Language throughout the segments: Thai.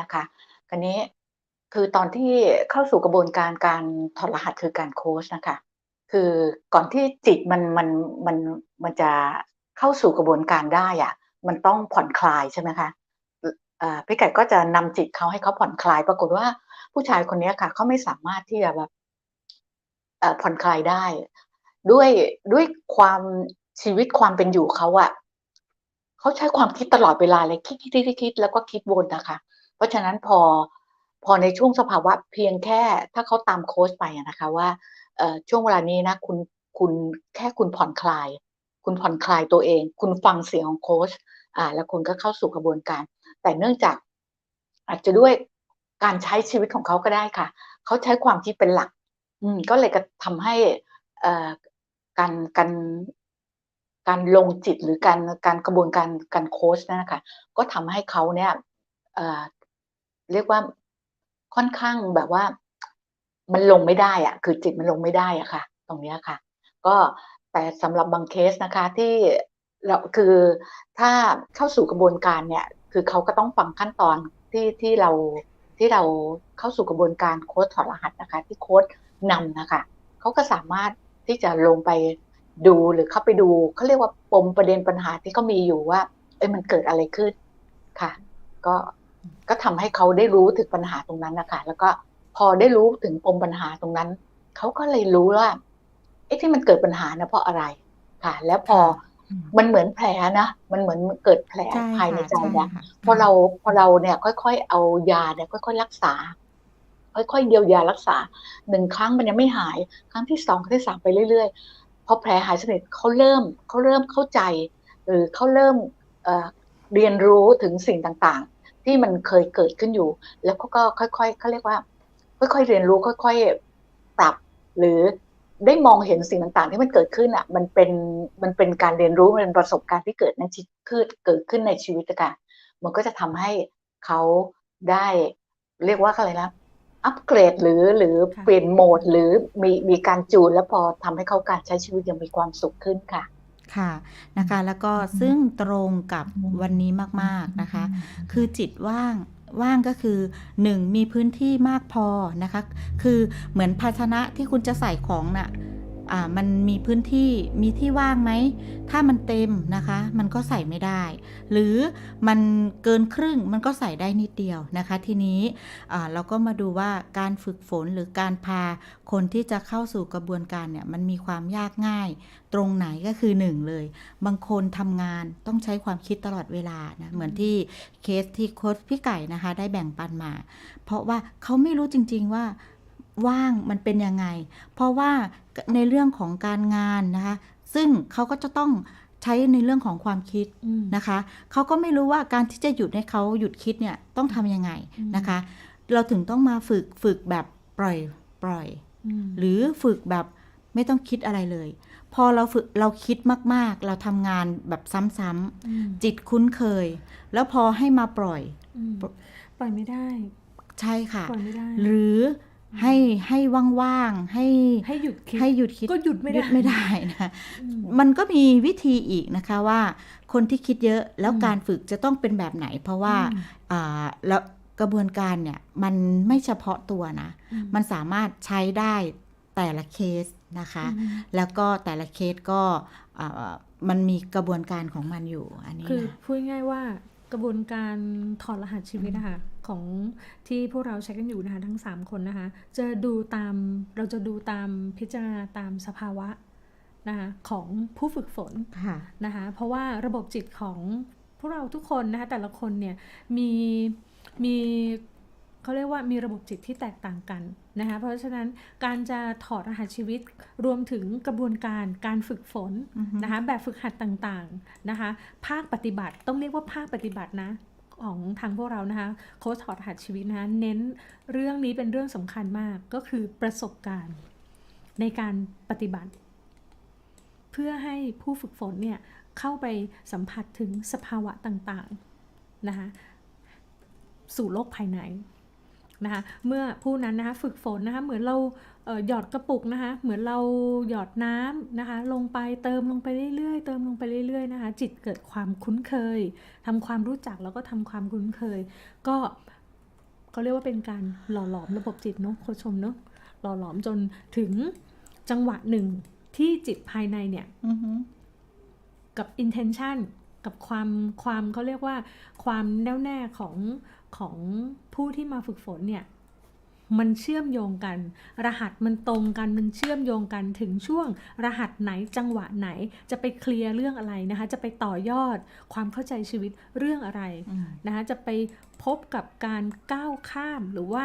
นะคะคันนี้คือตอนที่เข้าสู่กระบวนการการถอดรหัสคือการโค้ชนะคะ คือก่อนที่จิตมันมันมันมันจะเข้าสู่กระบวนการได้อะมันต้องผ่อนคลายใช่ไหมคะพี่ไก่ก็จะนำจิตเขาให้เขาผ่อนคลาย ปรากฏว่าผู้ชายคนนี้ค่ะเขาไม่สามารถที่จะแบบผ่อนคลายได้ ด้วยด้วยความชีวิตความเป็นอยู่เขาอะเขาใช้ความคิดตลอดเวลาเลยคิดคิดคิดคิดแล้วก็คิดวนนะคะ ราะฉะนั้นพอพอในช่วงสภาวะเพียงแค่ถ้าเขาตามโค้ชไปนะคะว่าช่วงเวลานี้นะคุณคุณแค่คุณผ่อนคลาย คุณผ่อนคลายตัวเอง คุณฟังเสียงของโค้ชอ่าแล้วคุณก็เข้าสู่กระบวนการ แต่เนื่องจากอาจจะด้วยการใช้ชีวิตของเขาก็ได้ค่ะ เขาใช้ความคิดเป็นหลัก อืมก็เลยก็ทำให้อ่การการการลงจิตหรือการการกระบวนการการโค้ชนั่นนะคะก็ทำให้เขาเนี่ย เรียกว่าค่อนข้างแบบว่า มันลงไม่ได้อะคือจิตมันลงไม่ได้อะค่ะ ตรงนี้ค่ะ ก็แต่สำหรับบางเคสนะคะที่เราคือถ้าเข้าสู่กระบวนการเนี่ย คือเขาก็ต้องฟังขั้นตอนที่ที่เราที่เราเข้าสู่กระบวนการโค้ดถอดรหัสนะคะ ที่โค้ดนำนะคะเขาก็สามารถที่จะลงไปดูหรือเข้าไปดูเขาเรียกว่าปมประเด็นปัญหาที่เขามีอยู่ว่า เอ้ยมันเกิดอะไรขึ้นค่ะ ก็ ก็ทำให้เขาได้รู้ถึงปัญหาตรงนั้นนะคะแล้วก็พอได้รู้ถึงปมปัญหาตรงนั้น เขาก็เลยรู้ว่าไอ้ที่มันเกิดปัญหานะเพราะอะไรค่ะ แล้วพอมันเหมือนแผลนะ มันเหมือนเกิดแผลภายในใจเนี่ยพอเราพอเราเนี่ย ค่อย ๆ เอายาเนี่ย ค่อย ๆ รักษา ค่อยๆเยียวยารักษาหนึ่งครั้งมันยังไม่หาย ครั้งที่สองครั้งที่สามไปเรื่อยๆพอแผลหายสนิทเขาเริ่มเขาเริ่มเข้าใจ หรือเขาเริ่มเรียนรู้ถึงสิ่งต่างๆ ที่มันเคยเกิดขึ้นอยู่ แล้วเขาก็ค่อยๆเขาเรียกว่า ค่อยๆเรียนรู้ค่อยๆปรับ หรือได้มองเห็นสิ่งต่างๆ ที่มันเกิดขึ้นอะ มันเป็นมันเป็นการเรียนรู้มันเป็นประสบการณ์ที่เกิดในชีวิตเกิดขึ้นในชีวิตกันมันก็จะทำให้เขาได้เรียกว่าอะไรนะอัปเกรดหรือหรือเปลี่ยนโหมดหรือมีมีการจูนแล้วพอทำให้เขาการใช้ชีวิตยังมีความสุขขึ้นค่ะ ค่ะนะคะแล้วก็ซึ่งตรงกับวันนี้มากๆนะคะ คือจิตว่างว่างก็คือ 1. มีพื้นที่มากพอนะคะ คือเหมือนภาชนะที่คุณจะใส่ของนะ่ะอ่า มันมีพื้นที่มีที่ว่างไหม ถ้ามันเต็มนะคะ มันก็ใส่ไม่ได้ หรือมันเกินครึ่งมันก็ใส่ได้นิดเดียวนะคะ ทีนี้เราก็มาดูว่าการฝึกฝนหรือการพาคนที่จะเข้าสู่กระบวนการเนี่ยมันมีความยากง่าย ตรงไหนก็คือหนึ่งเลย บางคนทำงานต้องใช้ความคิดตลอดเวลานะเหมือนที่เคสที่โค้ชพี่ไก่นะคะ ได้แบ่งปันมา เพราะว่าเขาไม่รู้จริง ๆว่า ว่างมันเป็นยังไง เพราะว่าในเรื่องของการงานนะคะ ซึ่งเขาก็จะต้องใช้ในเรื่องของความคิดนะคะ เขาก็ไม่รู้ว่าการที่จะหยุดให้เขาหยุดคิดเนี่ยต้องทำยังไงนะคะ เราถึงต้องมาฝึกฝึกแบบปล่อยปล่อย หรือฝึกแบบไม่ต้องคิดอะไรเลย พอเราฝึกเราคิดมาก ๆ เราทำงานแบบซ้ำๆจิตคุ้นเคย แล้วพอให้มาปล่อย ปล่อยไม่ได้ ใช่ค่ะปล่อยไม่ได้หรือ ให้ให้ว่างๆให้ให้หยุดคิดให้หยุดคิดก็หยุดไม่ได้ไม่ได้นะมันก็มีวิธีอีกนะคะว่า คนที่คิดเยอะแล้วการฝึกจะต้องเป็นแบบไหน เพราะว่าอ่าแล้วกระบวนการเนี่ยมันไม่เฉพาะตัวนะ มันสามารถใช้ได้แต่ละเคสนะคะ แล้วก็แต่ละเคสก็มันมีกระบวนการของมันอยู่อันนี้คือพูดง่ายว่ากระบวนการถอดรหัสชีวิตนะคะ ของที่พวกเราใช้กันอยู่นะคะทั้ง 3 คนนะคะจะดูตามเราจะดูตามพิจารณาตามสภาวะนะคะของผู้ฝึกฝนนะคะเพราะว่าระบบจิตของพวกเราทุกคนนะคะแต่ละคนเนี่ยมีมีเขาเรียกว่ามีระบบจิตที่แตกต่างกันนะคะเพราะฉะนั้นการจะถอดรหัสชีวิตรวมถึงกระบวนการการฝึกฝนนะคะแบบฝึกหัดต่างๆนะคะภาคปฏิบัติต้องเรียกว่าภาคปฏิบัตินะ ของทางพวกเรานะคะโค้ชถอดรหัสชีวิตนะคะเน้นเรื่องนี้เป็นเรื่องสำคัญมากก็คือประสบการณ์ในการปฏิบัติ เพื่อให้ผู้ฝึกฝนเนี่ยเข้าไปสัมผัสถึงสภาวะต่างๆนะคะสู่โลกภายใน นะคะเมื่อผู้นั้นนะคะฝึกฝนนะคะเหมือนเราหยอดกระปุกนะคะเหมือนเราหยอดน้ำนะคะลงไปเติมลงไปเรื่อยๆ เติมลงไปเรื่อยๆนะคะจิตเกิดความคุ้นเคยทำความรู้จักแล้วก็ทำความคุ้นเคย ก็เขาเรียกว่าเป็นการหล่อหลอมระบบจิตเนาะโคชชมเนาะหล่อหลอมจนถึงจังหวะหนึ่งที่จิตภายในเนี่ยอือฮึกับ intention กับความความเขาเรียกว่า ความแน่วแน่ของของผู้ที่มาฝึกฝนเนี่ยมันเชื่อมโยงกัน รหัสมันตรงกัน มันเชื่อมโยงกันถึงช่วง รหัสไหนจังหวะไหน จะไปเคลียร์เรื่องอะไรนะคะ จะไปต่อยอดความเข้าใจชีวิตเรื่องอะไรอืมนะคะจะไปพบกับการก้าวข้ามหรือว่า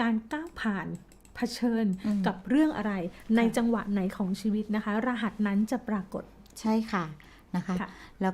การก้าวผ่านเผชิญอืมกับเรื่องอะไร ในค่ะจังหวะไหนของชีวิตนะคะ รหัสนั้นจะปรากฏใช่ค่ะนะคะค่ะแล้ว